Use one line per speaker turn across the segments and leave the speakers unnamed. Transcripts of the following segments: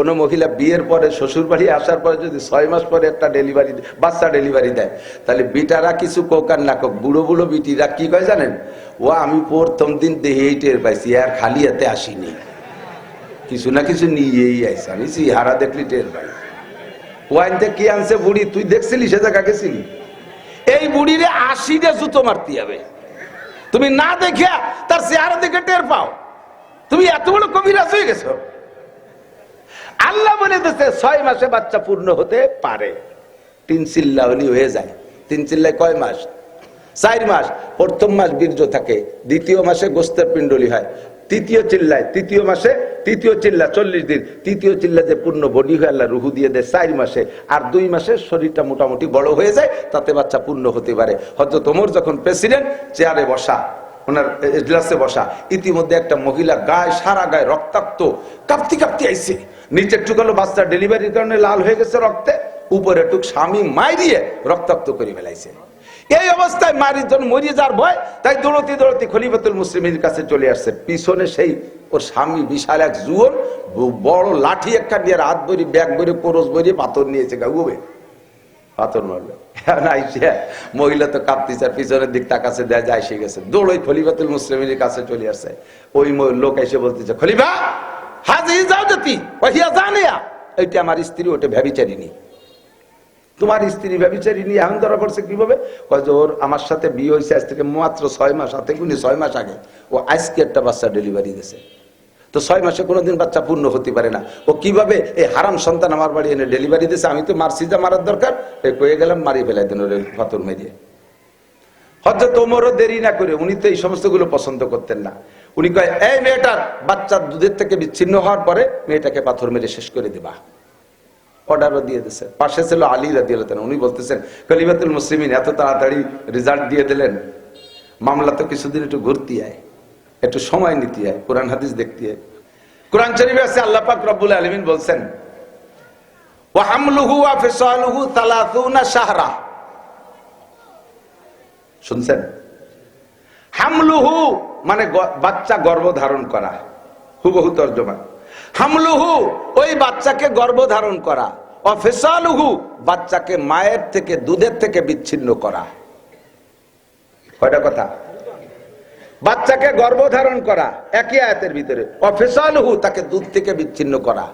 কোনো মহিলা বিয়ের পরে শ্বশুর বাড়ি আসার পরে যদি ছয় মাস পরে একটা ডেলিভারি বাচ্চা ডেলিভারি দেয়, তাহলে বিটারা কিছু কোক আর না কোক, বুড়ো বুড়ো বিটিরা কি কয় জানেন? ও, আমি প্রথম দিন দেহেই টের পাইছি, আর খালি হাতে আসিনি। কিছু না কিছু নিয়েই আইস আমি হারা দেখলি টের পাই। ওয়াইনতে কি আনছে বুড়ি? তুই দেখছিলি সে জায়গা গেছিলি? এই বুড়িরে আশিটা জুতো মারতে হবে। তুমি না দেখিয়া তার চেহারা দেখে টের পাও। তুমি এত বড় কবিরাজ হয়ে গেছো। আল্লাহ বলে দিচ্ছে ছয় মাসে বাচ্চা পূর্ণ হতে পারে। তিন চিল্লা হলি হয়ে যায়। তিন চিল্লায় কয় মাস? চার মাস। প্রথম মাস বীর্য থাকে, দ্বিতীয় মাসে গোস্তের পিণ্ডলি হয়। তৃতীয় চিল্লায়, তৃতীয় মাসে, তৃতীয় চিল্লা চল্লিশ দিন। তৃতীয় চিল্লা যে পূর্ণ বডি হয়ে, আল্লাহ রুহু দিয়ে দেয় চার মাসে। আর দুই মাসে শরীরটা মোটামুটি বড় হয়ে যায়, তাতে বাচ্চা পূর্ণ হতে পারে। হয়তো তোমর যখন প্রেসিডেন্ট চেয়ারে বসা। ওনার এজলাসে বসা। ইতিমধ্যে একটা মহিলা গায়ে, সারা গায়ে রক্তাক্ত, কাঁপতি কাঁপতি আইছে। নিচের টুকালো বাচ্চা ডেলিভারির কারণে লাল হয়ে গেছে রক্তে। উপরে টুক স্বামী মাই দিয়ে রক্তাক্ত করে ফেলাইছে। এই অবস্থায় মারির জন্য মরিয়ে যার ভয়, তাই দৌড়তি দৌড়তি খলিফাতুল মুসলিমের কাছে চলে আসছে। পিছনে সেই ওর স্বামী বিশাল এক জুয়ন বড় লাঠি একটা নিয়ে হাত বরি ব্যাগ বরি কোরস বরি পাথর নিয়েছে গাগুবে পাথর মারলো। এখন আইসে মহিলা তো কাঁপতেছে, আর পিছনের দিক তাকাছে দেয়া যায় এসে গেছে। দৌড়ই খলিফাতুল মুসলিমের কাছে চলে আসছে। ওই লোক এসে বলতেছে, খলিফা, হাজি যাও যেতি জানিয়া। এইটা আমার স্ত্রী, ওটা ভ্যাবিচারিনি তোমার স্ত্রী ব্যবচারী নিয়ে এখন ধরা পড়ছে কীভাবে? ওর আমার সাথে বিয়ে হয়েছে, আজ থেকে মাত্র ছয় মাস হাতে গুনি ছয় মাস আগে। ও আজকে একটা বাচ্চা ডেলিভারি দিয়েছে। তো ছয় মাসে কোনোদিন বাচ্চা পূর্ণ হতে পারে না। ও কীভাবে এই হারাম সন্তান আমার বাড়ি এনে ডেলিভারি দিয়েছে আমি তো মারছি, যা মারার দরকার কয়ে গেলাম মারি ফেলাই দেন ওর মেরিয়ে হয়তো তোমারও দেরি না করে উনি তো এই সমস্তগুলো পছন্দ করতেন না। উনি কয়, এই মেয়েটার বাচ্চা দুধের থেকে বিচ্ছিন্ন হওয়ার পরে মেয়েটাকে পাথর মেরে শেষ করে দিবা। অর্ডারও দিয়ে দিছে। পাশে ছিল আলী রাদি উনি বলতেছেন কলিবাতুল মুসলিমিন, এত তাড়াতাড়ি রেজাল্ট দিয়ে দিলেন। মামলা তো কিছুদিন একটু ঘুরতে আয়। একটু সময় নিতে আয় কোরআন হাদিস দেখতে আয় কোরআন শরীফে আছে, আল্লাহ পাক রব্বুল আলমিন বলছেন, ওয়া হামলুহু ওয়া ফিসালুহু তালাতুনা শাহরা। শুনছেন? হামলুহু মানে বাচ্চা গর্ভ ধারণ করা, হুবহু তর্জমা। হামলুহু ওই বাচ্চাকে গর্ভ ধারণ করা অফেসালুহু বাচ্চাকে মায়ের থেকে, দুধের থেকে বিচ্ছিন্ন করা। কয়টা কথা? বাচ্চাকে গর্ভধারণ করা, একই আয়াতের ভিতরে, অফেসালহু, তাকে দুধ থেকে বিচ্ছিন্ন করা।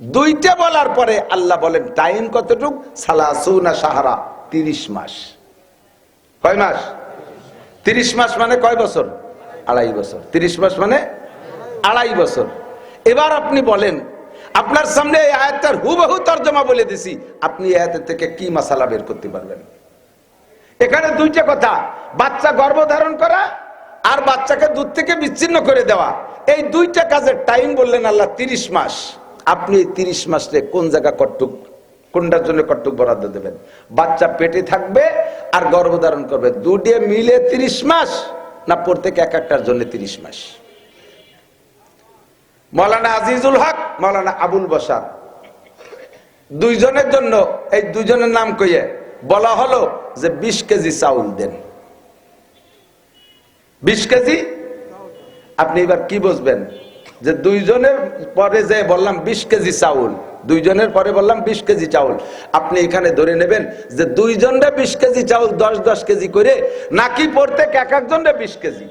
দুইটা বলার পরে আল্লাহ বলেন, টাইম কতটুক? সালাসুনা সাহারা তিরিশ মাস। কয় মাস? তিরিশ মাস মানে কয় বছর? আড়াই বছর। তিরিশ মাস মানে আড়াই বছর। এবার আপনি বলেন, আপনার সামনে এই আয়াতটার হুবহু তর্জমা বলে দিছি, আপনি আয়াতের থেকে কি মাসালা বের করতে পারবেন? এখানে দুইটা কথা, বাচ্চা গর্ভধারণ করা আর বাচ্চাকে দুধ থেকে বিচ্ছিন্ন করে দেওয়া। এই দুইটা কাজের টাইম বললেন আল্লাহ, তিরিশ মাস। আপনি এই তিরিশ মাসে কোন জায়গা কটুক কোনটার জন্য কটুক বরাদ্দ দেবেন? বাচ্চা পেটে থাকবে আর গর্ভধারণ করবে। দুটে মিলে তিরিশ মাস না প্রত্যেক এক একটার জন্য তিরিশ মাস? মৌলানা আজিজুল হক, মৌলানা আবুল বসার দুইজনের জন্য, এই দুইজনের নাম কইয়ে বলা হলো যে বিশ কেজি চাউল দেন। বিশ কেজি? আপনি এবার কি বুঝবেন? যে দুইজনের পরে যে বললাম বিশ কেজি চাউল দুইজনের পরে বললাম বিশ কেজি চাউল। আপনি এখানে ধরে নেবেন যে দুইজনরে বিশ কেজি চাউল দশ দশ কেজি করে নাকি প্রত্যেক এক একজনরে বিশ কেজি?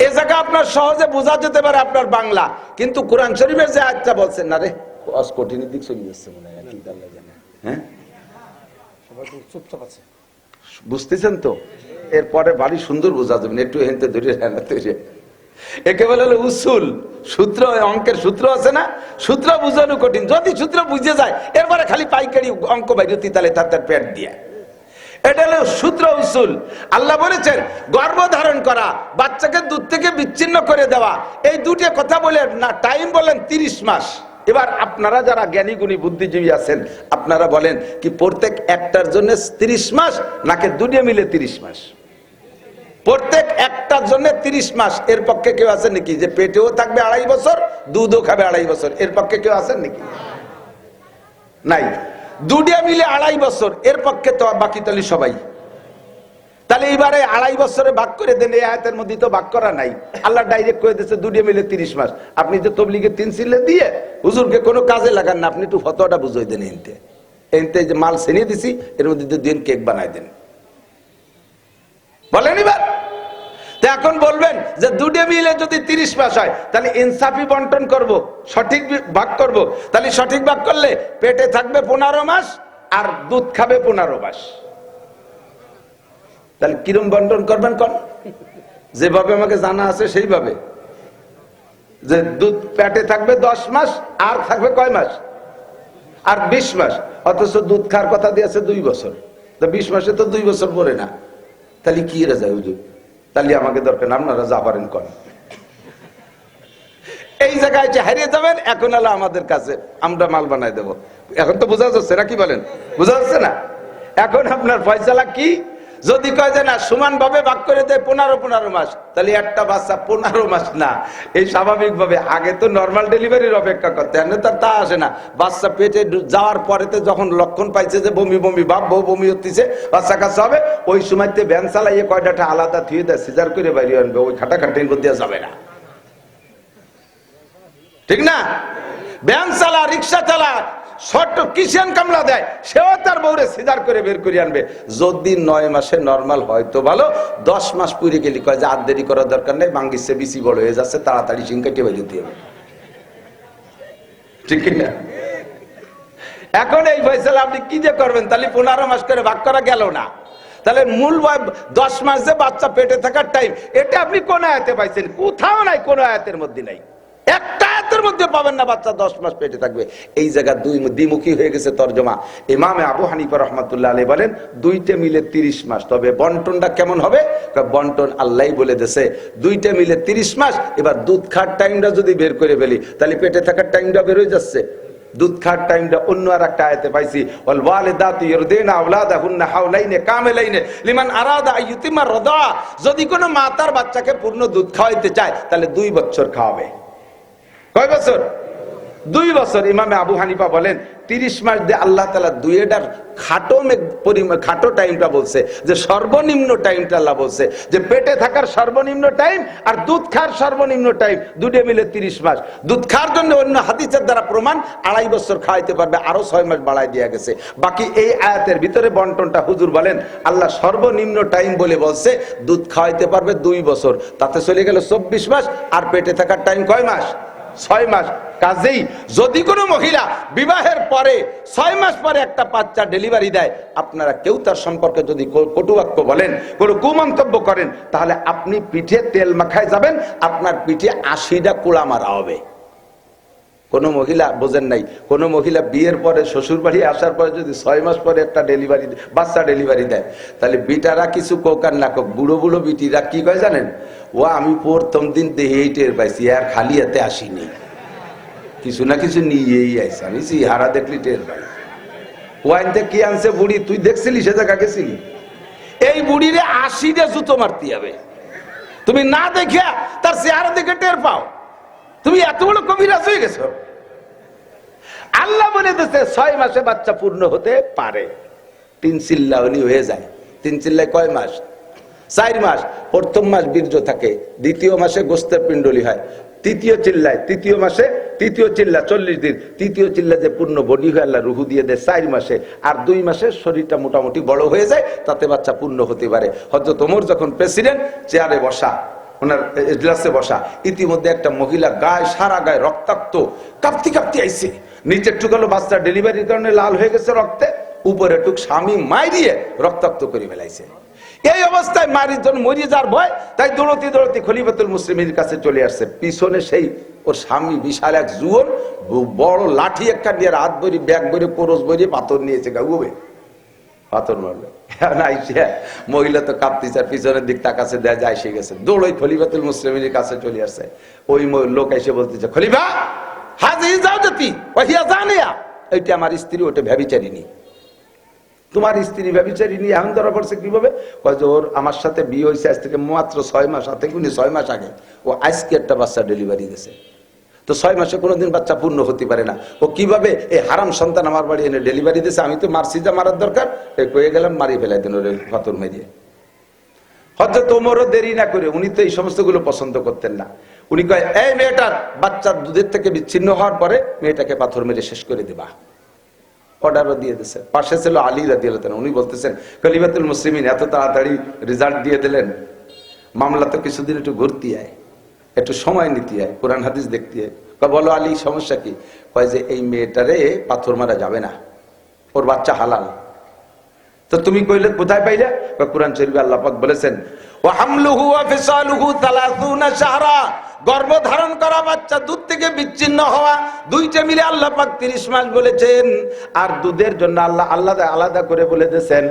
এ জায়গা আপনার সহজে বোঝা যেতে পারে আপনার বাংলা কিন্তু কোরআন শরীফের যে আয়াতটা বলছেন না রে? অস কঠিনের দিক চলে যাচ্ছে মনে হয়। হ্যাঁ?
চুপচাপ আছে।
বুঝতেছেন তো? এরপরে বাড়ি সুন্দর বোঝা যাবেন একটু হেনতে ধরে হেনা একে বলে হলো উসুল, সূত্র অঙ্কের সূত্র আছে না? সূত্র বুঝানো কঠিন। যদি সূত্র বুঝে যায়, এরপরে খালি পাইকারি অঙ্ক বাইরতি, তাহলে তার তার পেট দিয়ে। এটা হলো সূত্র উসুল। আল্লাহ বলেছেন, গর্ভ ধারণ করা, বাচ্চাকে দুধ থেকে বিচ্ছিন্ন করে দেওয়া, এই দুটো কথা বলে না, টাইম বলেন তিরিশ মাস। এবার আপনারা যারা জ্ঞানী গুণী বুদ্ধিজীবী আছেন, আপনারা বলেন কি প্রত্যেক একটার জন্য তিরিশ মাস নাকি দুটো মিলে তিরিশ মাস? প্রত্যেক একটার জন্য তিরিশ মাস। এর পক্ষে কেউ আছেন নাকি? যে পেটেও থাকবে আড়াই বছর, দুধও খাবে আড়াই বছর। এর পক্ষে কেউ আছেন নাকি? নাই। দুটিয়া মিলে আড়াই বছর, এর পক্ষে তো বাকি তালি সবাই। তাহলে এইবারে আড়াই বছরে ভাগ করে দেন, এই আয়াতের মধ্যে তো ভাগ করা নাই। আল্লাহ ডাইরেক্ট করে দিচ্ছে দুটিয়ে মিলে তিরিশ মাস। আপনি যে তবলিগে তিন সিলে দিয়ে হুজুরকে কোনো কাজে লাগান না, আপনি একটু ফতোয়াটা বুঝাই দেন এনতে। এনতে যে মাল ছেনিয়ে দিছি, এর মধ্যে দিন, কেক বানাই দেন। বলেন এবার। এখন বলবেন যে দুটে মিলে যদি তিরিশ মাস হয়, তাহলে ইনসাফি বন্টন করব, সঠিক ভাগ করব। তাহলে সঠিক ভাগ করলে পেটে থাকবে পনেরো মাস আর দুধ খাবে পনেরো মাস। তাহলে কিরম বন্টন করবেন কন? যেভাবে আমাকে জানা আছে সেইভাবে। যে দুধ পেটে থাকবে দশ মাস, আর থাকবে কয় মাস? আর বিশ মাস। অথচ দুধ খাওয়ার কথা দিয়েছে দুই বছর। তো বিশ মাসে তো দুই বছর পরে না। তাহলে কি রে যায় হুজুর? তাহলে আমাকে দরকার আপনারা যা পারেন করেন। এই জায়গায় যে হারিয়ে যাবেন, এখন হলো আমাদের কাছে আমরা মাল বানাই দেব। এখন তো বোঝা যাচ্ছে না কি বলেন? বোঝা যাচ্ছে না? এখন আপনার ফয়সালা কি? যদি কয় যে না সমান ভাবে ভাগ করে দেয়, পনেরো পনেরো মাস, তাহলে একটা বাচ্চা পনেরো মাস না। এই স্বাভাবিক ভাবে আগে তো নর্মাল ডেলিভারির অপেক্ষা করতে হয় তার তা আসে না। বাচ্চা পেটে যাওয়ার পরেতে যখন লক্ষণ পাইছে যে বমি বমি ভাব বউ বমি হচ্ছে বাচ্চা কাছে হবে, ওই সময়তে ভ্যান চালাইয়ে কয়টাটা আলাদা থুয়ে দেয়, সিজার করে বাইরে আনবে, ওই খাটা খাটির মধ্যে যাবে না। ঠিক না? ব্যান চালা, রিক্সা চালা ছোট্ট কিষেন কামলা দেয়, সেও তার বউরে সিজার করে বের করে আনবে। যদি নয় মাসে নর্মাল হয় তো ভালো, দশ মাস পুরে গেলি কয় যে আর দেরি করার দরকার নেই মাঙ্গিসে বেশি বড় হয়ে যাচ্ছে, তাড়াতাড়ি সিং কেটে বেজে দিতে ঠিক এখন এই ফয়সালা আপনি কি যে করবেন? তাহলে পনেরো মাস করে ভাগ করা গেল না। তাহলে মূল দশ মাস যে বাচ্চা পেটে থাকার টাইম এটা আপনি কোন আয়াতে পাইছেন? কোথাও নাই, কোন আয়াতের মধ্যে নাই। একটা মধ্যে পাবেন না, বাচ্চা দশ মাস পেটে থাকবে। এই জায়গা দুই দ্বিমুখী হয়ে গেছে তর্জমা। ইমামে আবু হানিফা রহমতুল্লাহ আলী বলেন, দুইটা মিলে তিরিশ মাস। তবে বন্টনটা কেমন হবে? বন্টন আল্লাহ বলে দেছে দুইটা মিলে তিরিশ মাস, এবার দুধ খাওয়ার টাইমটা যদি বের করে ফেলি, তাহলে পেটে থাকার টাইমটা বের হয়ে যাচ্ছে। দুধ খাওয়ার টাইমটা অন্য আর একটা আয়াতে পাইছি যদি কোনো মা তার বাচ্চাকে পূর্ণ দুধ খাওয়াইতে চায়, তাহলে দুই বছর খাওয়াবে। কয় বছর? দুই বছর ইমামে আবু হানিফা বলেন, তিরিশ মাস দিয়ে আল্লাহ তালা দুইটার খাটো খাটো টাইমটা বলছে, যে সর্বনিম্ন টাইমটা আল্লাহ বলছে, যে পেটে থাকার সর্বনিম্ন টাইম আর দুধ খাওয়ার সর্বনিম্ন টাইম দুটো মিলে তিরিশ মাস। দুধ খাওয়ার জন্য অন্য হাদিসের দ্বারা প্রমাণ, আড়াই বছর খাওয়াইতে পারবে, আরও ছয় মাস বাড়াই দেওয়া গেছে। বাকি এই আয়াতের ভিতরে বন্টনটা হুজুর বলেন, আল্লাহ সর্বনিম্ন টাইম বলে বলছে, দুধ খাওয়াইতে পারবে দুই বছর। তাতে চলে গেল চব্বিশ মাস, আর পেটে থাকার টাইম কয় মাস? ছয় মাস। কাজেই যদি কোনো মহিলা বিবাহের পরে ছয় মাস পরে একটা বাচ্চা ডেলিভারি দেয়, আপনারা কেউ তার সম্পর্কে যদি কটুবাক্য বলেন, কোনো কুমন্তব্য করেন, তাহলে আপনি পিঠে তেল মাখায় যাবেন, আপনার পিঠে আশিটা কুড়া মারা হবে। কোনো মহিলা, বোঝেন নাই, কোনো মহিলা বিয়ের পরে শ্বশুর বাড়ি আসার পরে যদি ছয় মাস পরে একটা ডেলিভারি বাচ্চা ডেলিভারি দেয়, তাহলে বিটারা কিছু কোক আর না কোক বুড়ো বুড়ো বিটিরা কি কয় জানেন? ও আমি প্রথম দিন দেহেই টের পাইছি, আর খালি হাতে আসিনি। কিছু না কিছু নিয়েই আইসি আমি হারা দেখলি টের পাই। ওয়াইনতে কি আনছে বুড়ি? তুই দেখছিলি সে জায়গা গেছিলি? এই বুড়িরে আশিটা জুতো মারতে হবে। তুমি না দেখে তার চেহারা দেখে টের পাও। তুমি এত বড় কবিরাজ হয়ে গেছো। আল্লাহ বলে দিচ্ছে ছয় মাসে বাচ্চা পূর্ণ হতে পারে। তিন চিল্লা হয়ে যায়। তিন চিল্লায় কয় মাস? চার মাস, প্রথম মাস বীর্য থাকে, দ্বিতীয় মাসে গোস্তের পিণ্ডলি হয়, তৃতীয় চিল্লায়, তৃতীয় মাসে, তৃতীয় চিল্লা চল্লিশ দিন, তৃতীয় চিল্লা যে পূর্ণ বডি হয়ে, আল্লাহ রুহু দিয়ে দেয় চার মাসে, আর দুই মাসে শরীরটা মোটামুটি বড় হয়ে যায়, তাতে বাচ্চা পূর্ণ হতে পারে। হয়তো তোমার যখন প্রেসিডেন্ট, চেয়ারে বসা, ওনার এজলাসে বসা, ইতিমধ্যে একটা মহিলা গায়ে, সারা গায়ে রক্তাক্ত, কাঁপতি কাঁপতি আইছে। নিচের টুকালো বাচ্চা ডেলিভারির কারণে লাল হয়ে গেছে রক্তে, উপরে টুক স্বামী মাই দিয়ে রক্তাক্ত করে ফেলাইছে। এই অবস্থায় মারির জন্য মরিয়ে যার ভয়, তাই দৌড়তি দৌড়তি খলিফাতুল মুসলিমের কাছে চলে আসছে। পিছনে সেই ওর স্বামী বিশাল এক জুয়ন বড় লাঠি একটা নিয়ে হাত বরি ব্যাগ বরি পরশ বরি পাথর নিয়েছে গাগুবে পাথর মারলো। আইসে মহিলা তো কাঁপতেছে, আর পিছনের দিক তাকাছে দেয়া যায় এসে গেছে। দৌড়ই খলিফাতুল মুসলিমের কাছে চলে আসছে। ওই লোক এসে বলতেছে, খলিফা হাজি যাও জাতি ওহিয়া জানিয়া। আমার স্ত্রী, ওটা ভ্যাবিচারিনি তোমার স্ত্রী ব্যবচারিনী এখন ধরা পড়ছে কীভাবে? কয় যে ওর আমার সাথে বিয়ে হয়েছে আজ থেকে মাত্র ছয় মাস হাতে কিনি ছয় মাস আগে ও আজকে একটা বাচ্চা ডেলিভারি দিয়েছে। তো ছয় মাসে কোনোদিন বাচ্চা পূর্ণ হতে পারে না। ও কীভাবে এই হারাম সন্তান আমার বাড়ি এনে ডেলিভারি দিয়েছে? আমি তো মারছি যা মারার দরকার। এই কয়ে গেলাম মারি ফেলাই দেন ওর পাথর মেরিয়ে হজরত ওমরও দেরি না করে উনি তো এই সমস্তগুলো পছন্দ করতেন না। উনি কয়, এই মেয়েটার বাচ্চার দুধের থেকে বিচ্ছিন্ন হওয়ার পরে মেয়েটাকে পাথর মেরে শেষ করে দিবা। অর্ডারও দিয়ে দিয়েছে। পাশে ছিল আলী রাদি উনি বলতেছেন কলিবাতুল মুসলিমিন, এত তাড়াতাড়ি রেজাল্ট দিয়ে দিলেন। মামলা তো কিছুদিন একটু ঘুরতি আয়, একটু সময় নিতে আয়, কোরআন হাদিস দেখতে আয়। বলো আলী, সমস্যা কি? কয় যে, এই মেয়েটারে পাথর মারা যাবে না, ওর বাচ্চা হালাল। তো তুমি কইলে, কোথায় পাইলে? কোরআন শরীফে আল্লাহ পাক বলেছেন ও হামলুহু ওয়া ফিসালুহু 30 শাহরা গর্ভ ধারণ করা বাচ্চা থেকে বিচ্ছিন্ন হওয়া দুইটা মিলে আল্লাহ পাক 30 মাস বলেছেন, আর দুধের জন্য আল্লাহ আলাদা আলাদা করে বলে দিয়েছেন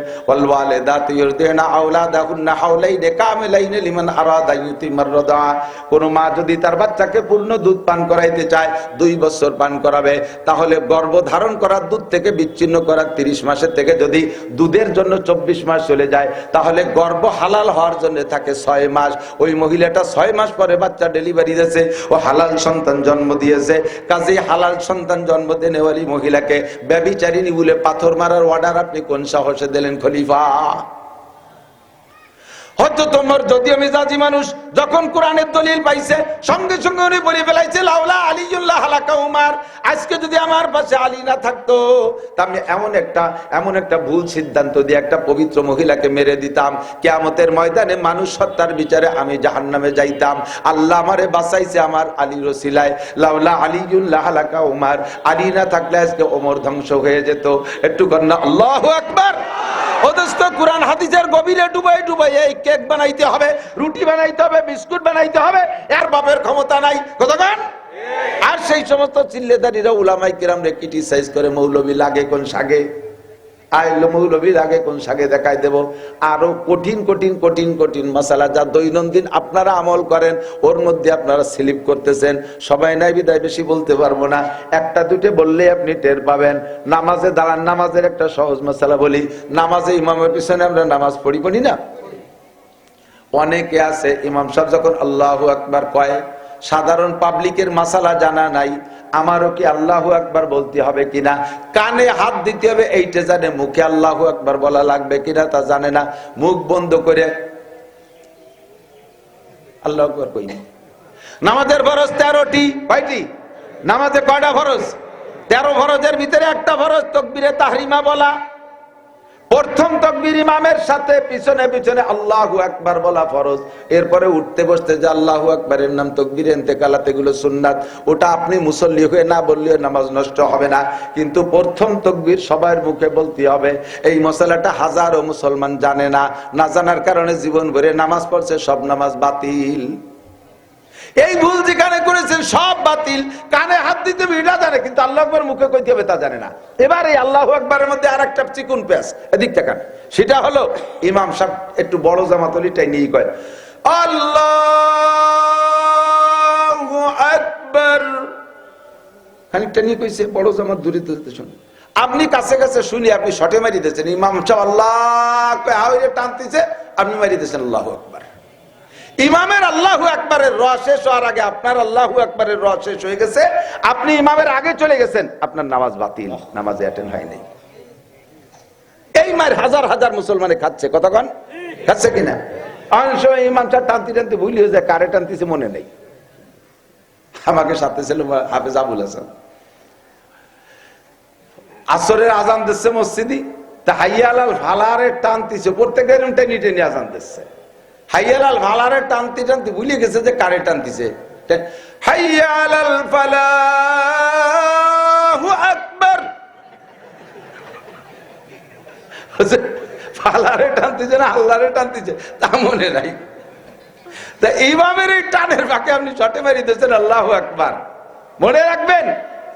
কোন মা যদি তার বাচ্চাকে পূর্ণ দুধ পান করাইতে চায়, দুই বছর পান করাবে, তাহলে গর্ভ ধারণ করার দুধ থেকে বিচ্ছিন্ন করার 30 মাসের থেকে যদি দুধের জন্য 24 মাস চলে যায়, তাহলে গর্ভ হালাল হওয়ার জন্য থাকে ছয় মাস। ওই মহিলাটা ছয় মাস পরে বাচ্চা ডেলিভারি দিয়েছে, ও হালাল সন্তান জন্ম দিয়েছে। কাজে হালাল সন্তান জন্ম দেনেওয়ালি মহিলাকে ব্যবিচারিণী বলে পাথর মারার অর্ডার আপনি কোন সাহসে দিলেন খলিফা? হয়তো তোমার যদিও মেজাজি মানুষ, যখন কোরআনের দলিল পাইছে, সঙ্গে সঙ্গে উনি বলে ফেলাইছে, লাউলা আলিউল্লাহ হালাকা উমার। আজকে যদি আমার পাশে আলী না থাকতো আমি এমন একটা এমন একটা ভুল সিদ্ধান্ত দিয়ে একটা পবিত্র মহিলাকে মেরে দিতাম। কেয়ামতের ময়দানে মানুষ সত্তার বিচারে আমি জাহান্নামে যাইতাম। আল্লাহ আমারে বাঁচাইছে আমার আলী রসিলায় লাউলা আলিউল্লাহ হালাকা উমার। আলী না থাকলে আজকে ওমর ধ্বংস হয়ে যেত। একটু কন্যা, আল্লাহ আকবার! অথচ কোরআন হাদিসের গভীরে ডুবাই ডুবাই এই কেক বানাইতে হবে রুটি বানাইতে হবে বিস্কুট বানাইতে হবে এর বাপের ক্ষমতা নাই। কতক্ষণ? আর সেই সমস্ত চিল্লেদারিরা উলামাই কিরাম রে ক্রিটিসাইজ করে মৌলবি লাগে কোন সাগে আইলো মৌলবী লাগে কোন সাগে দেখাই দেব? আরও কঠিন কঠিন কঠিন কঠিন মশালা যা দৈনন্দিন আপনারা আমল করেন, ওর মধ্যে আপনারা স্লিপ করতেছেন। সবাই নাই বিদায় বেশি বলতে পারব না। একটা দুটো বললে আপনি টের পাবেন। নামাজে দাঁড়ান, নামাজের একটা সহজ মশালা বলি। নামাজে ইমামের পিছনে আমরা নামাজ পড়ি না? অনেকে আছে, ইমাম সাহেব যখন আল্লাহ আকবার কয়, সাধারণ পাবলিকের মাসালা জানা নাই আমারও কি আল্লাহ একবার বলতে হবে কিনা? কানে হাত দিতে হবে, এইটা জানে। মুখে আল্লাহ একবার বলা লাগবে কিনা তা জানে না। মুখ বন্ধ করে আল্লাহ একবার কই নামাজের ফরজ তেরোটি। ভাইটি নামাজে কয়টা ফরজ? তেরো ফরজের ভিতরে একটা ফরজ, তকবিরে তাহরিমা বলা। প্রথম তকবির ইমামের সাথে পিছনে পিছনে আল্লাহু আকবার বলা ফরজ। এরপরে উঠতে বসতে যে আল্লাহু আকবারের নাম তকবির এতেকালাতে গুলো সুন্নাত। ওটা আপনি মুসল্লি হয়ে না বললেও নামাজ নষ্ট হবে না। কিন্তু প্রথম তকবির সবার মুখে বলতে হবে। এই মশলাটা হাজারো মুসলমান জানে না। না জানার কারণে জীবন ভরে নামাজ পড়ছে, সব নামাজ বাতিল। এই ভুল যেখানে করেছেন, সব বাতিল। কানে হাত দিতে ভিড়া জানে, কিন্তু আল্লাহ আকবর মুখে কইতে হবে তা জানে না। এবার এই আল্লাহ আকবরের মধ্যে আর একটা চিকুন পেঁয়াজ, এদিক তাকান সেটা হলো, ইমাম সাহেব একটু বড় জামাতলিটাই নিয়ে কয়, আল্লাহ আকবর। খানিকটা নিয়ে কইছে, বড় জামাত দূরে দিতে শুন। আপনি কাছে কাছে শুনি, আপনি শটে মারি দিয়েছেন। ইমাম সাহেব আল্লাহ টানতেছে, আপনি মারি দিয়েছেন আল্লাহ আকবর। ইমামের আল্লাহ একবারের র শেষ হওয়ার আগে আপনার আল্লাহ একবারের র শেষ হয়ে গেছে। আপনি ইমামের আগে চলে গেছেন, আপনার নামাজ বাতিল, নামাজে অ্যাটেন্ড হয় নাই। এই মায়ের হাজার হাজার মুসলমানে খাচ্ছে কতক্ষণ খাচ্ছে কিনা? অনেক সময় ইমাম সাহেব টানতে টানতে ভুল হয়ে যায়, কারে টানতেছে মনে নেই। আমাকে সাথে ছিল হাফেজ আবুল হাসান। আসরের আজান দিচ্ছে মসজিদি তা হাইয়ালাল ভালারে টানতিছে প্রত্যেকের টেনে টেনে আজান দিচ্ছে। হাইয়ালাল ভালারে টানতে টানতে ভুলে গেছে যে কারে টানতিছে? হাইয়ালাল আকবার। টানতেছে তা মনে নাই। তা এই টানের আপনি শটে মারি দিয়েছেন, আল্লাহ আকবার। মনে রাখবেন,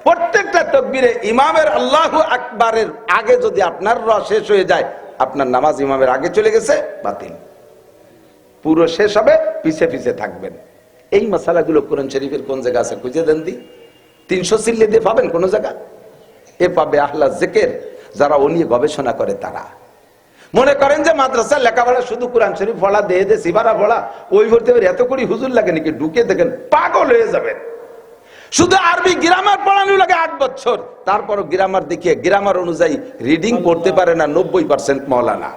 প্রত্যেকটা তকবিরে ইমামের আল্লাহ আকবারের আগে যদি আপনার র শেষ হয়ে যায়, আপনার নামাজ ইমামের আগে চলে গেছে, বাতিল। পুরো শেষ হবে, পিছে পিছে থাকবেন। এই মশালাগুলো কোরআন শরীফের কোন জায়গা আছে খুঁজে দেন দি। তিনশো সিল্লে দিয়ে পাবেন কোন জায়গা? এ পাবে আহ্লা জেকের, যারা ও নিয়ে গবেষণা করে তারা। মনে করেন যে মাদ্রাসা লেখাপড়া শুধু কোরআন শরীফ পড়া দিয়ে দে সিবারা পড়া, ওই ভর্তি এত করি হুজুর লাগে নাকি? ঢুকে দেখেন, পাগল হয়ে যাবেন। শুধু আরবি গ্রামার পড়ানো লাগে আট বছর। তারপরও গ্রামার দেখিয়ে, গ্রামার অনুযায়ী রিডিং পড়তে পারে না নব্বই পার্সেন্ট মৌলানা।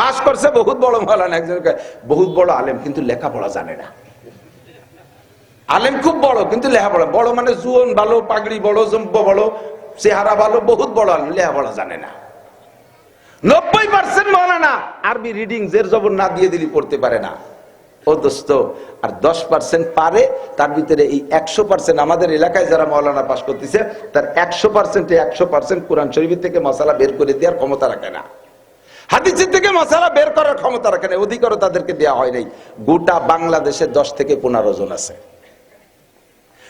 পাশ করছে, বহুত বড় মৌলানা একজন বহুত বড় আলেম, কিন্তু লেখাপড়া জানে না। আলেম খুব বড়, কিন্তু লেখাপড়া, বড় মানে জুয়ন ভালো, পাগড়ি বড়, জম্প বড় চেহারা ভালো, বহুত বড় আলেম, লেখাপড়া জানে না। নব্বই পার্সেন্ট মৌলানা আরবি রিডিং জের জবর না দিয়ে দিলি পড়তে পারে না। ও দোস্ত, আর দশ পার্সেন্ট পারে, তার ভিতরে এই একশো পার্সেন্ট আমাদের এলাকায় যারা মৌলানা পাশ করতেছে, তার একশো পার্সেন্টে একশো পার্সেন্ট কোরআন শরীফের থেকে মশালা বের করে দেওয়ার ক্ষমতা রাখে না। হাদিসের থেকে মশালা বের করার ক্ষমতা রাখে অধিকার অধিকারও তাদেরকে দেওয়া হয় নাই। গোটা বাংলাদেশে দশ থেকে পনেরো জন আছে।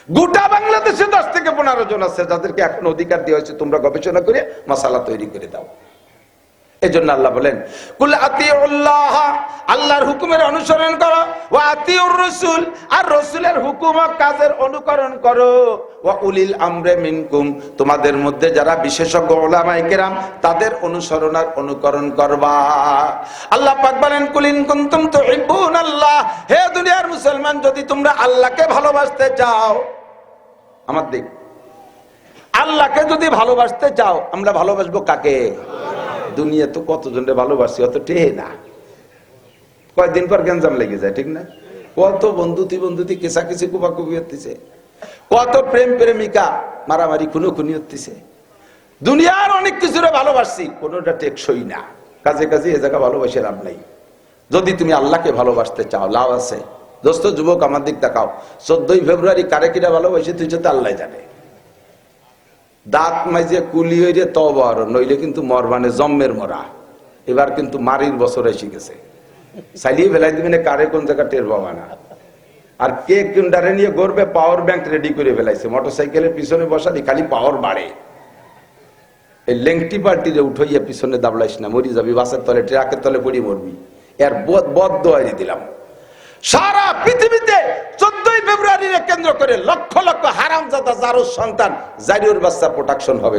গোটা বাংলাদেশে দশ থেকে পনেরো জন আছে, যাদেরকে এখন অধিকার দেওয়া হয়েছে, তোমরা গবেষণা করে মশালা তৈরি করে দাও। এই জন্য আল্লাহ বলেন, কুল আতিউল্লাহ, আল্লাহর হুকুমের অনুসরণ করো ও আতিউর রসুল, আর রসুলের হুকুম ও কাজের অনুকরণ করো। ও উলিল আমরে মিনকুম, তোমাদের মধ্যে যারা বিশেষজ্ঞ ওলামায়ে কেরাম, তাদের অনুসরণ আর অনুকরণ করবা। আল্লাহ পাক বলেন কুলিন কুনতুম তুহিব্বুন আল্লাহ হে দুনিয়ার মুসলমান, যদি তোমরা আল্লাহকে ভালোবাসতে চাও, আমার দিক, আল্লাহকে যদি ভালোবাসতে চাও, আমরা ভালোবাসবো কাকে? দুনিয়া তো কতজনরে ভালোবাসি, অত টেহে না। কয়েকদিন পর গেঞ্জাম লেগে যায়, ঠিক না? কত বন্ধুতি বন্ধুতি কেসা কেসি কুপাকুপি হতেছে। কত প্রেম প্রেমিকা মারামারি খুনো খুনি হতেছে। দুনিয়ার অনেক কিছুরে ভালোবাসছি কোনোটা টেকসই না। কাজে কাজে এ জায়গা ভালোবাসে লাভ নাই। যদি তুমি আল্লাহকে ভালোবাসতে চাও, লাভ আছে। দোস্ত, যুবক, আমার দিক দেখাও চোদ্দই ফেব্রুয়ারি কারে কিরা ভালোবাসে, তুই তো আল্লাহ জানে। দাঁত মাইজে কুলি হইরে তবর নইলে কিন্তু মরবানে জম্মের মরা। এবার কিন্তু মারির বছর এসে গেছে। চালিয়ে ফেলাই দিবেন কারে কোন জায়গা টের পাবা না। আর কে কোনটারে নিয়ে গড়বে পাওয়ার ব্যাংক রেডি করে ফেলাইছে। মোটর সাইকেলের পিছনে বসালি খালি পাওয়ার বাড়ে। এই লেংটি পাল্টিরে উঠাইয়া পিছনে দাবলাইস না, মরি যাবি, বাসের তলে, ট্রাকের তলে পড়ি মরবি। এর বদ্ধ হয়ে দিলাম। সারা পৃথিবীতে চোদ্দই ফেব্রুয়ারির কেন্দ্র করে লক্ষ লক্ষ হারামজাদা জারুর সন্তান জারিউর বাচ্চার প্রোটাকশন হবে।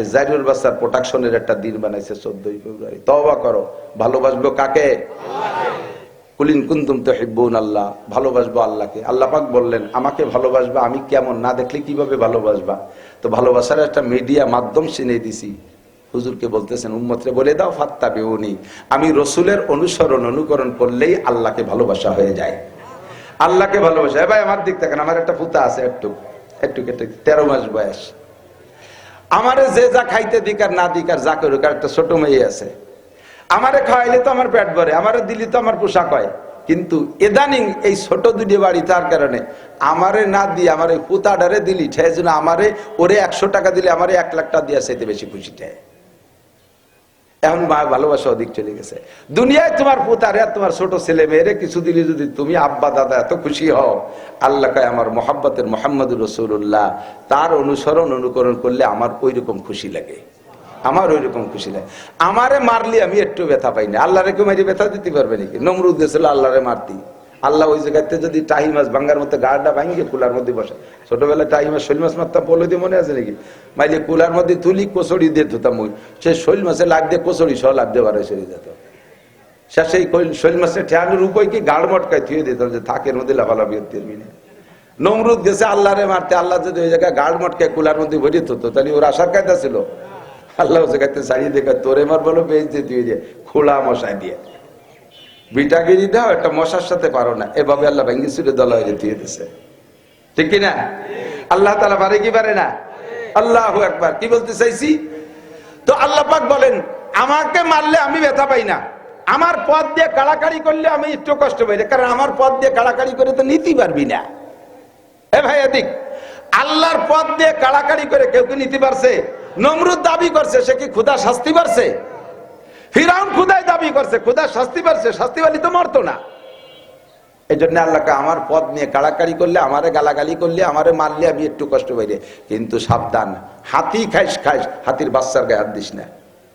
এই জারিউর বাচ্চার প্রোটাকশনের একটা দিন বানাইছে চোদ্দই ফেব্রুয়ারি। তবা করো। ভালোবাসবো কাকে? কুলিন কুন্তুম তো হিব্বুন আল্লাহ। ভালোবাসবো আল্লাহকে। আল্লাহ পাক বললেন, আমাকে ভালোবাসবা? আমি কেমন? না দেখলে কীভাবে ভালোবাসবা? তো ভালোবাসার একটা মিডিয়া মাধ্যম চিনে দিছি। হুজুরকে বলতেছেন, উম্মতরে বলে দাও ফাত্তা বেউনি আমি রসুলের অনুসরণ, অনুকরণ করলেই আল্লাহকে ভালোবাসা হয়ে যায়। আল্লাহকে ভালোবাসা। ভাই, আমার দিক থেকে আমার একটা ফুতা আছে একটু একটু একটু তেরো মাস বয়স। আমারে যে যা খাইতে দিক আর না দিক আর যা করুক, আর একটা ছোট মেয়ে আছে। আমারে খাওয়াইলে তো আমার পেট ভরে, আমারে দিলি তো আমার পোশাক হয়। কিন্তু এদানিং এই ছোট দুটি বাড়ি, তার কারণে আমারে না দিয়ে, আমার ওই পুতাডারে দিলি ঠেয় জন্য আমারে, ওরে একশো টাকা দিলে আমারে এক লাখ টাকা দিয়ে সেতে বেশি খুশি ঠেয় এখন মা ভালোবাসা অধিক চলে গেছে। দুনিয়ায় তোমার পুতারে তোমার ছোট ছেলে মেয়েরে কিছু দিলে যদি তুমি আব্বা, দাদা এত খুশি হও, আল্লাহ কায় আমার মোহাম্মতের মোহাম্মদ রসুল্লাহ তার অনুসরণ, অনুকরণ করলে আমার ওই রকম খুশি লাগে। আমার ওই রকম খুশি লাগে। আমারে মারলি আমি একটু ব্যথা পাইনি। আল্লাহরে কেউ মেরে ব্যথা দিতে পারবে নাকি? নমরুদ গেছিল, আল্লাহরে মারতি। আল্লাহ ওই জায়গাতে যদি টাহি মাছ ভাঙ্গার মধ্যে গাড়টা ভাঙ্গে কুলার মধ্যে বসে। ছোটবেলায় টাহি মাছ শৈল মাছ মারতাম, পলো দিয়ে মনে আছে নাকি? মাইলে কুলার মধ্যে তুলি কচড়ি দিয়ে ধুতাম ওই। সে শৈল মাছে লাগ দিয়ে কচড়ি সহ লাভ দিয়ে বারো যেত শেষে এই শৈল মাছের ঠেয়ানোর উপায় কি? গাড় মটকায় থুয়ে দিত যে থাকের মধ্যে লাভালাভি হতে মিনে নমরুদ গেছে আল্লাহরে মারতে, আল্লাহ যদি ওই জায়গায় গাড় মটকায় কুলার মধ্যে ভরিয়ে হতো তাহলে ওর আশার কায়দা ছিল। আল্লাহ ওই জায়গাতে ছাড়িয়ে দেখা তোরে মার বলো দিয়ে দিয়ে খোলা মশাই দিয়ে। বিটাগিরি দাও, একটা মশার সাথে পারো না। এভাবে আল্লাহ ভেঙ্গি সুরে দল হয়ে দিয়ে দিছে। ঠিক কিনা? আল্লাহ তালা পারে কি পারে না? আল্লাহ একবার কি বলতে চাইছি? তো আল্লাহ পাক বলেন, আমাকে মারলে আমি ব্যথা পাই না। আমার পথ দিয়ে কাড়াকাড়ি করলে আমি একটু কষ্ট পাই না। কারণ আমার পথ দিয়ে কাড়াকাড়ি করে তো নিতে পারবি না। এ ভাই এদিক। আল্লাহর পথ দিয়ে কাড়াকাড়ি করে কেউ কি নিতে পারছে? নমরুদ দাবি করছে, সে কি ক্ষুদা শাস্তি পারছে? ফিরাউন খুদাই দাবি করছে, খুদা শাস্তি পারছে শাস্তি পালি তো মরতো না। এই জন্য আল্লাহকে আমার পদ নিয়ে কাড়াকাড়ি করলে, আমারে গালাগালি করলে, আমারে মারলে আমি একটু কষ্ট পাইলে কিন্তু সাবধান, হাতি খাইস খাইস, হাতির বাচ্চার গায়ে হাত দিস না।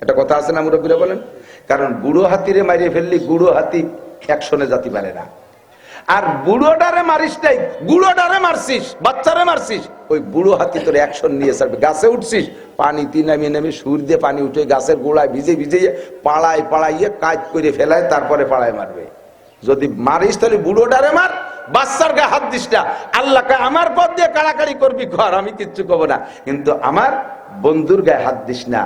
এটা কথা আছে না মুরব্বীরা বলেন? কারণ গুড়ো হাতিরে মারিয়ে ফেললি গুড়ো হাতি একশনে জাতি পারে না। আর বুড়োটারে মারিস নাই বুড়োটারে মারছিস, বাচ্চারে মারছিস। ওই বুড়ো হাতি তোর অ্যাকশন নিয়ে ছাড়বে। গাছে উঠছিস, পানি নামিয়ে নামে সুর দিয়ে পানি উঠে গাছের গোড়ায় ভিজে ভিজে পাড়ায় পাড়াইয়ে কাজ করে ফেলায়, তারপরে পাড়ায় মারবে। যদি মারিস তাহলে বুড়োটারে মার, বাচ্চার গায়ে হাত দিস না। আল্লাহকে আমার পথ দিয়ে কাড়াকাড়ি করবি ঘর আমি কিচ্ছু কব না। কিন্তু আমার বন্ধুর গায়ে হাত দিস না।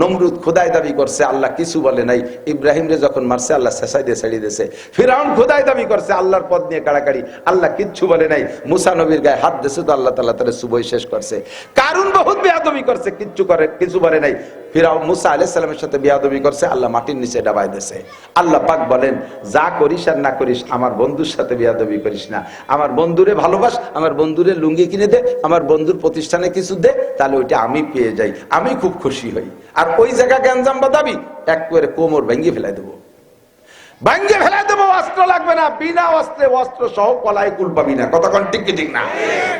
নমরুদ খোদাই দাবি করছে, আল্লাহ কিছু বলে নাই। ইব্রাহিম রে যখন মারছে, আল্লাহ শেষাই দিয়ে ছেড়ে দিয়েছে। ফিরাউন খোদাই দাবি করছে, আল্লাহর পদ নিয়ে কাড়াকাড়ি। আল্লাহ কিচ্ছু বলে নাই। মুসা নবীর গায়ে হাত দিয়েছে তো আল্লাহ তাল্লাহ তারা শুভই শেষ করছে। কারণ বহুত বেয়াদবি করছে, কিচ্ছু করে কিছু বলে নাই। ফিরাউন মুসা আলাইহিস সালামের সাথে বিয়াদবি করছে, আল্লাহ মাটির নিচে ডাবাই দিয়েছে আল্লাহ পাক বলেন, যা করিস আর না করিস, আমার বন্ধুর সাথে বিয়াদবি করিস না। আমার বন্ধুরে ভালোবাস, আমার বন্ধুরে লুঙ্গি কিনে দে, আমার বন্ধুর প্রতিষ্ঠানে কিছু দে, তাহলে ওইটা আমি পেয়ে যাই। আমি খুব খুশি হই। আর ওই জায়গা গ্যাঞ্জাম বাদাবি এক করে কোমর ভেঙে ফেলাই দেবো। ভাঙ্গে ফেলে দেবো, অস্ত্র লাগবে না। বিনা অস্ত্রে অস্ত্র সহ কলায় কুল পাবি না। কতক্ষণ ঠিক ঠিক না?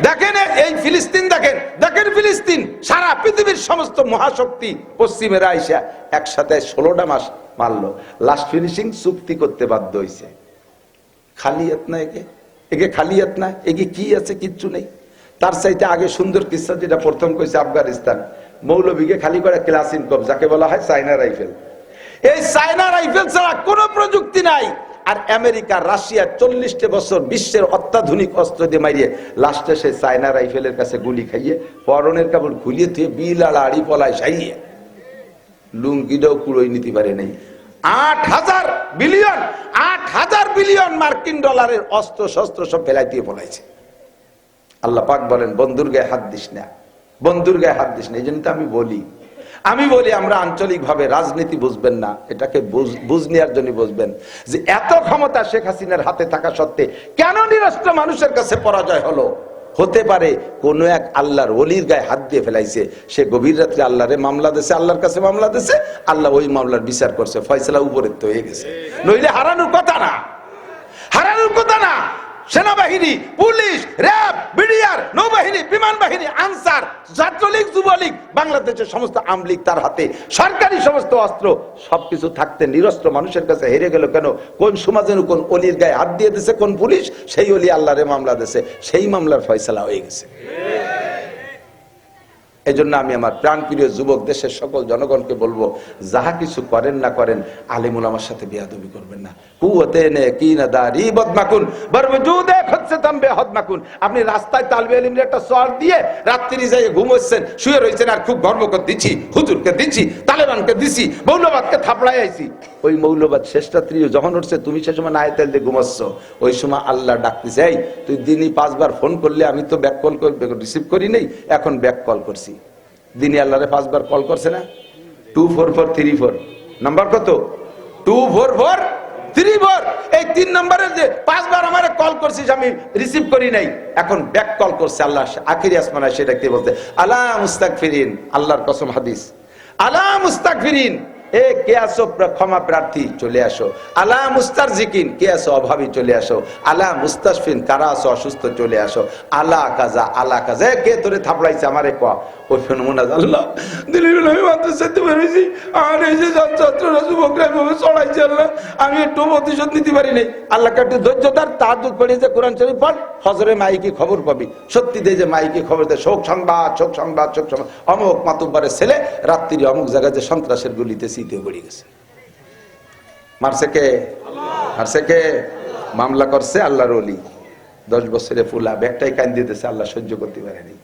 দেখেন এই ফিলিস্তিন দেখেন দেখেন ফিলিস্তিন, সারা পৃথিবীর সমস্ত মহাশক্তি পশ্চিমেরা আইসা একসাথে ষোলোটা মাস মারলো। লাস্ট ফিনিশিং চুক্তি করতে বাধ্য হয়েছে খালিয়াত না একে? একে খালিয়াত না? একে কি আছে, কিচ্ছু নেই। তার চাইতে আগে সুন্দর কিসা যেটা প্রথম কইছে আফগানিস্তান। মৌলবীকে খালি করে ক্লাসিন কপ যাকে বলা হয় চাইনা রাইফেল এই চায়না রাইফেল ছাড়া কোনো প্রযুক্তি নাই। আর আমেরিকা, রাশিয়া চল্লিশটা বছর বিশ্বের অত্যাধুনিক অস্ত্র দিয়ে মারিয়ে লাস্টে সে চায়না রাইফেলের কাছে গুলি খাইয়ে পরনের কাপড় খুলিয়ে থুয়ে বিল আড়া আড়ি পলায় সাইয়ে। লুঙ্গিটাও কুড়োই নিতে পারে নাই। আট হাজার বিলিয়ন, আট হাজার বিলিয়ন মার্কিন ডলারের অস্ত্র শস্ত্র সব ফেলাই দিয়ে পলাইছে। আল্লাহ পাক বলেন, বন্ধুর গায়ে হাত দিস না। বন্ধুর গায়ে হাত দিস না। এই জন্য তো আমি বলি আমি বলি আমরা আঞ্চলিক ভাবে রাজনীতি বুঝবেন না, এটাকে বুঝ- নেওয়ার জন্য বুঝবেন যে এত ক্ষমতা শেখ হাসিনার হাতে থাকা সত্ত্বে কেন নিরস্ত্র মানুষের কাছে পরাজয় হলো? হতে পারে কোন এক আল্লাহর অলির গায়ে হাত দিয়ে ফেলাইছে, সে গভীর রাত্রে আল্লাহরে মামলা দিছে আল্লাহর কাছে মামলা দিছে আল্লাহ ওই মামলার বিচার করছে, ফয়সলা উপরে তো হয়ে গেছে। নইলে হারানোর কথা না, হারানোর কথা না। সেনাবাহিনী, পুলিশ, র্যাব, বিডিআর, নৌবাহিনী, বিমান বাহিনী, আনসার ছাত্রলীগ যুবলীগ, বাংলাদেশের সমস্ত আমলিগ তার হাতে। সরকারি সমস্ত অস্ত্র, সবকিছু থাকতে নিরস্ত্র মানুষের কাছে হেরে গেল কেন? কোন সমাজের কোন অলির গায়ে হাত দিয়ে দিছে? কোন পুলিশ? সেই অলি আল্লাহরে মামলা দিছে। সেই মামলার ফয়সলা হয়ে গেছে। এই জন্য আমি আমার প্রাণপ্রিয় যুবক দেশের সকল জনগণকে বলব, যাহা কিছু করেন না করেন, আলিমুল আমার সাথে বেয়াদবি করবেন না। কি না দাঁড়ি বদমাকুন আপনি রাস্তায় তালবে একটা সর দিয়ে রাত্রি যাই ঘুমোচ্ছেন শুয়ে রয়েছেন আর খুব গর্ব করে হুজুরকে তালেবানকে মৌলবাদকে থাপড়াই আইছি। ওই মৌলবাদ শেষ যখন উঠছে, তুমি সে সময় নায় তেল দিয়ে ঘুমাচ্ছ। ওই সময় আল্লাহ ডাকতেছে, এই, তুই দিনই পাঁচবার ফোন করলে আমি তো ব্যাক কল রিসিভ করি নেই, এখন ব্যাক কল করছি। দিনে আল্লাহরে পাঁচবার কল করছে না? Two four four three four number কত? Two four four three four এই তিন নম্বরের যে পাঁচবার আমার কল করছিস আমি রিসিভ করি নাই। এখন ব্যাক কল করছে আল্লাহ আখিরি আসমানায় সেটা কে বলতে আল্লাহ মুস্তাক ফিরিন আল্লাহর কসম হাদিস। আল্লাহ মুস্তাক ফিরিন এ, কে আসো? ক্ষমা প্রার্থী, চলে আসো। আলা মুস্তার জিকিন কে আসো? অভাবী, চলে আসো। আলা মুস্তাসফিন কারা আসো? অসুস্থ, চলে আসো। আলা কাজা আলা কাজা। কে তোরে থাপড়াইছে? আমারে ক? খবর পাবি। সত্যি খবর অমুক মাতুব্বারের ছেলে রাত্রি অমুক জায়গায় যে সন্ত্রাসের গুলিতে শীতে পড়ে গেছে। মারছে কে মারছে কে মামলা করছে আল্লাহর অলি দশ বছরে ফুলা, ব্যাগটাই কান দিতেছে, আল্লাহ সহ্য করতে পারেনি।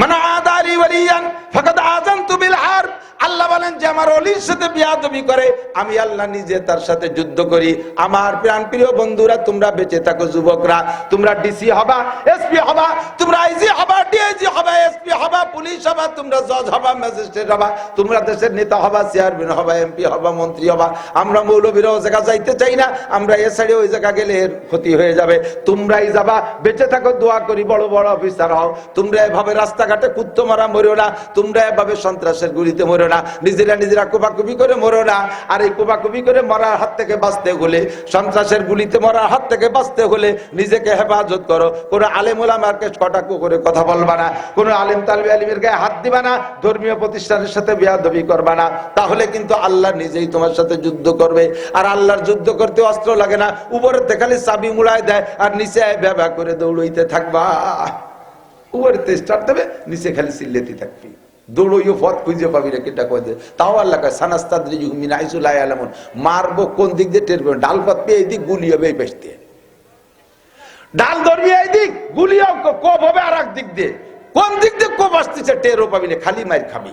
মানে আদারি ওয়ালিয়ান ফাকাদ আযানতু বিল হারব আল্লাহ বলেন যে আমার সাথে বিয়াদবি করে, আমি আল্লাহ নিজে তার সাথে যুদ্ধ করি। আমার প্রাণ প্রিয় বন্ধুরা, তোমরা বেঁচে থাকো, যুবকরা। তোমরা ডিসি হবা, এসপি হবা, তোমরা আইজি হবা, ডিআইজি হবা, এসপি হবা, পুলিশ হবা, তোমরা জজ হবা, ম্যাজিস্ট্রেট হবা। তোমরা দেশের নেতা হবা, চেয়ারম্যান হবা, এমপি হবা, মন্ত্রী হবা। আমরা মৌলবীরা ওই জায়গা যাইতে চাই না, আমরা এ ওই জায়গা গেলে এর ক্ষতি হয়ে যাবে। তোমরাই যাবা, বেঁচে থাকো, দোয়া করি, বড় বড় অফিসার হও। তোমরা এভাবে রাস্তাঘাটে কুত্তো মারা মরো না, তোমরা এভাবে সন্ত্রাসের গুলিতে মরো না, নিজেরা নিজেরা কোপাকুপি করে মরো না, আর এই কোপাকুপি করে মরার হাত থেকে বাঁচতে হলে, সন্ত্রাসের গুলিতে মরার হাত থেকে বাঁচতে হলে নিজেকে হেফাজত করো। কোনো আলেম ওলামারকে কটাক্ষ করে কথা বলবা না, কোনো আলেম তালবি আলিমের গায়ে হাত দিবা না, ধর্মীয় প্রতিষ্ঠানের সাথে বিয়াদবি করবা না। তাহলে কিন্তু আল্লাহ নিজেই তোমার সাথে যুদ্ধ করবে, আর আল্লাহর যুদ্ধ করতে অস্ত্র লাগে না উপরে খালি চাবি মুড়ায় দেয়, আর নিচে ব্যবহার করে দৌড়ইতে থাকবা। দেবে, নিচে খালি চিল্লেতে থাকবি। দৌড়ইও পথ খুঁজে পাবি না কেটা কয়ে তাও আল্লাহ কয় আলামন মারবো কোন দিক দিয়ে টের ডাল পথ পেয়ে দিক গুলি হবে এই পেশ দিয়ে। ডাল ধরবি এই দিক গুলিও কোপ হবে আর এক দিক দিয়ে। কোন দিক দিয়ে কোপ আসতেছে, টেরও পাবি না, খালি মার খাবি।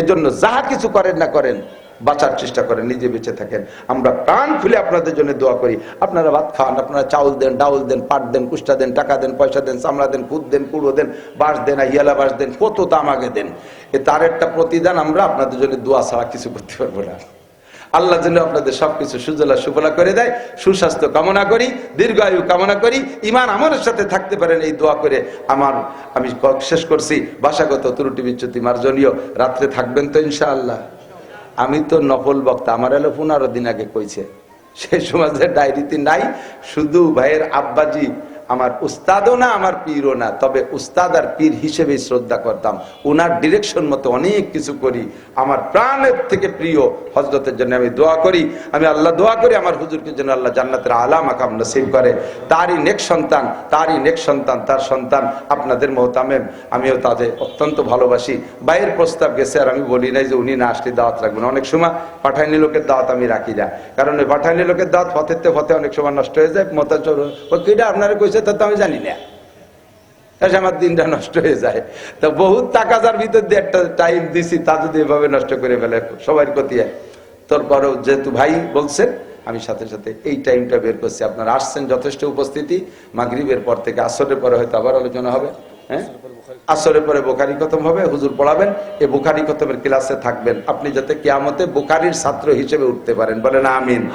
এজন্য যাহা কিছু করেন না করেন বাঁচার চেষ্টা করেন নিজে বেঁচে থাকেন। আমরা প্রাণ খুলে আপনাদের জন্য দোয়া করি। আপনারা ভাত খান, আপনারা চাউল দেন, ডাউল দেন, পাট দেন, কুষ্টা দেন, টাকা দেন, পয়সা দেন, চামড়া দেন কুদ দেন, কুড়ো দেন, বাঁশ দেন হিয়ালা বাঁশ দেন, কত তামাকে দেন। এ তার একটা প্রতিদান আমরা আপনাদের জন্য দোয়া ছাড়া কিছু করতে পারব না। আল্লাহ যেন আপনাদের সবকিছু সুজলা সুফলা করে দেয়, সুস্বাস্থ্য কামনা করি দীর্ঘায়ু কামনা করি ইমান আমলের সাথে থাকতে পারেন এই দোয়া করে। আমার, আমি শেষ করছি। ভাষাগত ত্রুটি বিচ্যুতি মার্জনীয়। রাত্রে থাকবেন তো ইনশাআল্লাহ। আমি তো নকল বক্তা। আমার এলো পনেরো দিন আগে কইছে। সেই সমাজের ডায়েরিতে নাই, শুধু ভাইয়ের আব্বাজি আমার উস্তাদও না, আমার পীরও না। তবে উস্তাদ আর পীর হিসেবে শ্রদ্ধা করতাম। ওনার ডিরেকশন মতো অনেক কিছু করি। আমার প্রাণের থেকে প্রিয় হজরতের জন্য আমি দোয়া করি। আমি আল্লাহ দোয়া করি, আমার হুজুরকে যেন আল্লাহ জান্নাতের আলাম আকাম নসিব করে। তারই নেক সন্তান, তারই নেক সন্তান, তার সন্তান আপনাদের মহতামেম। আমিও তাদের অত্যন্ত ভালোবাসি। বাইরের প্রস্তাব গেছে আর আমি বলি নাই যে উনি না আসলে দাওয়াত রাখবেন। অনেক সময় পাঠাইনি লোকের দাওয়াত আমি রাখি না। কারণ ওই পাঠাইনি লোকের দাওয়াত ফতেতে ফতে অনেক সময় নষ্ট হয়ে যায়, মতাচর ও কিটা আপনারা তা তো আমি জানি না। এসে আমার দিনটা নষ্ট হয়ে যায়। তো বহুত টাকা যার ভিতর দিয়ে একটা টাইম দিছি, তা যদি এভাবে নষ্ট করে ফেলে সবার ক্ষতি হয়। তারপরেও যেহেতু ভাই বলছেন, আমি সাথে সাথে এই টাইমটা বের করছি। আপনারা আসছেন যথেষ্ট উপস্থিতি। মাগরিবের পর থেকে আসরের পরে হয়তো আবার আলোচনা হবে। হ্যাঁ? আসরের পরে বোখারি খতম হবে, হুজুর পড়াবেন। এই বোখারি খতমের ক্লাসে থাকবেন। আপনি যাতে কিয়ামতে বোখারির ছাত্র হিসেবে উঠতে পারেন। বলেন আমিন।